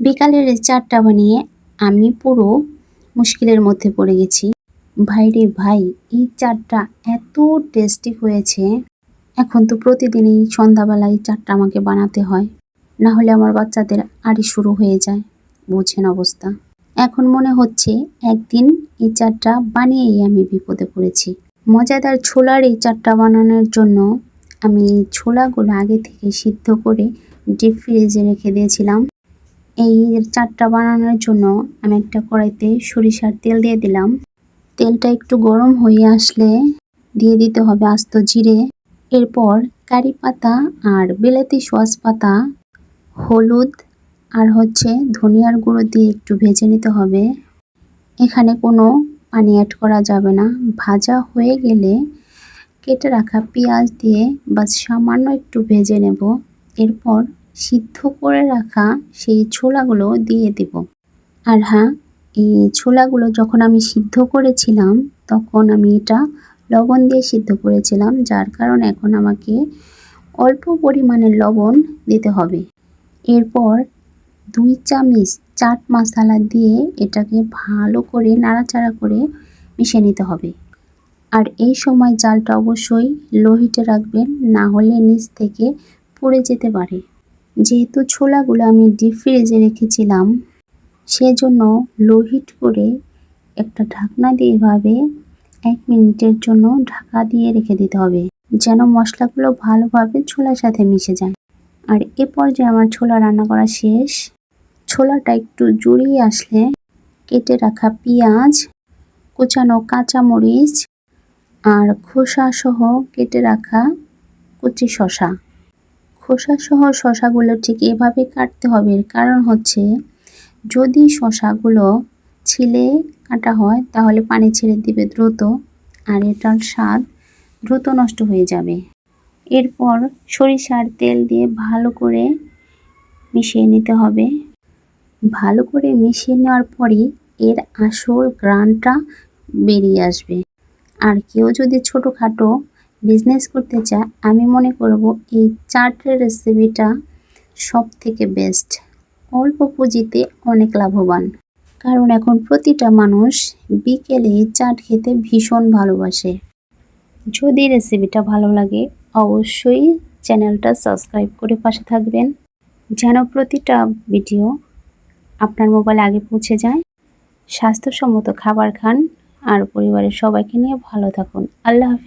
বিকালের চারটা বানিয়ে আমি পুরো মুশকিলের মধ্যে পড়ে গেছি। ভাই রে ভাই, এই চারটা এত টেস্টি হয়েছে। এখন তো প্রতিদিনই সন্ধ্যাবেলায় চারটা আমাকে বানাতে হয়। না হলে আমার বাচ্চাদের আড়ি শুরু হয়ে যায়। বুঝেন অবস্থা। এখন মনে হচ্ছে একদিন এই চারটা বানিয়েই আমি বিপদে পড়েছি। মজাদার ছোলার এই চারটা বানানোর জন্য আমি ছোলাগুলো আগে থেকে সিদ্ধ করে ডিপ ফ্রিজে রেখে দিয়েছিলাম। এই চারটা বানানোর জন্য আমি একটা কড়াইতে সরিষার তেল দিয়ে দিলাম। তেলটা একটু গরম হয়ে আসলে দিয়ে দিতে হবে আস্ত জিরে। এরপর কারি পাতা আর বিলাতি সস পাতা, হলুদ আর হচ্ছে ধনিয়ার গুঁড়ো দিয়ে একটু ভেজে নিতে হবে। এখানে কোনো পানি অ্যাড করা যাবে না। ভাজা হয়ে গেলে কেটে রাখা পেঁয়াজ দিয়ে বা সামান্য একটু ভেজে নেব। এরপর সিদ্ধ করে রাখা সেই ছোলাগুলো দিয়ে দেব। আর হ্যাঁ এই ছোলাগুলো যখন আমি সিদ্ধ করেছিলাম, তখন আমি এটা লবণ দিয়ে সিদ্ধ করেছিলাম, যার কারণে এখন আমাকে অল্প পরিমাণে লবণ দিতে হবে। এরপর দুই চামচ চাট মশলা দিয়ে এটাকে ভালো করে নাড়াচাড়া করে মিশিয়ে নিতে হবে। আর এই সময় জালটা অবশ্যই লো হিটে রাখবেন, না হলে নিচ থেকে পুড়ে যেতে পারে। যেহেতু ছোলাগুলো আমি ডিপ ফ্রিজে রেখেছিলাম, সেজন্য লো হিট করে একটা ঢাকনা দিয়ে এভাবে এক মিনিটের জন্য ঢাকা দিয়ে রেখে দিতে হবে, যেন মশলাগুলো ভালোভাবে ছোলার সাথে মিশে যায়। আর এ পর্যায়ে আমার ছোলা রান্না করা শেষ। ছোলাটা একটু জুড়িয়ে আসলে কেটে রাখা পেঁয়াজ, কুচানো কাঁচামরিচ আর খোসা সহ কেটে রাখা কুচি শশা খোসা সহ শশাগুলো ঠিক এভাবে কাটতে হবে। কারণ হচ্ছে, যদি শশাগুলো ছিলে কাটা হয়, তাহলে পানি ছেড়ে দিবে দ্রুত, আর এটার স্বাদ দ্রুত নষ্ট হয়ে যাবে। এরপর সরিষার তেল দিয়ে ভালো করে মিশিয়ে নিতে হবে। ভালো করে মিশিয়ে নেওয়ার পরই এর আসল গ্রানটা বেরিয়ে আসবে। আর কেউ যদি ছোটোখাটো বিজনেস করতে চায়, আমি মনে করব এই চাটের রেসিপিটা সব থেকে বেস্ট অল্প পুঁজিতে অনেক লাভবান। কারণ এখন প্রতিটা মানুষ বিকেলে চাট খেতে ভীষণ ভালোবাসে। যদি রেসিপিটা ভালো লাগে, অবশ্যই চ্যানেলটা সাবস্ক্রাইব করে পাশে থাকবেন। যেন প্রতিটা ভিডিও আপনার মোবাইলে আগে পৌঁছে যায়। স্বাস্থ্যসম্মত খাবার খান আর পরিবারের সবাইকে নিয়ে ভালো থাকুন। আল্লাহ হাফিজ।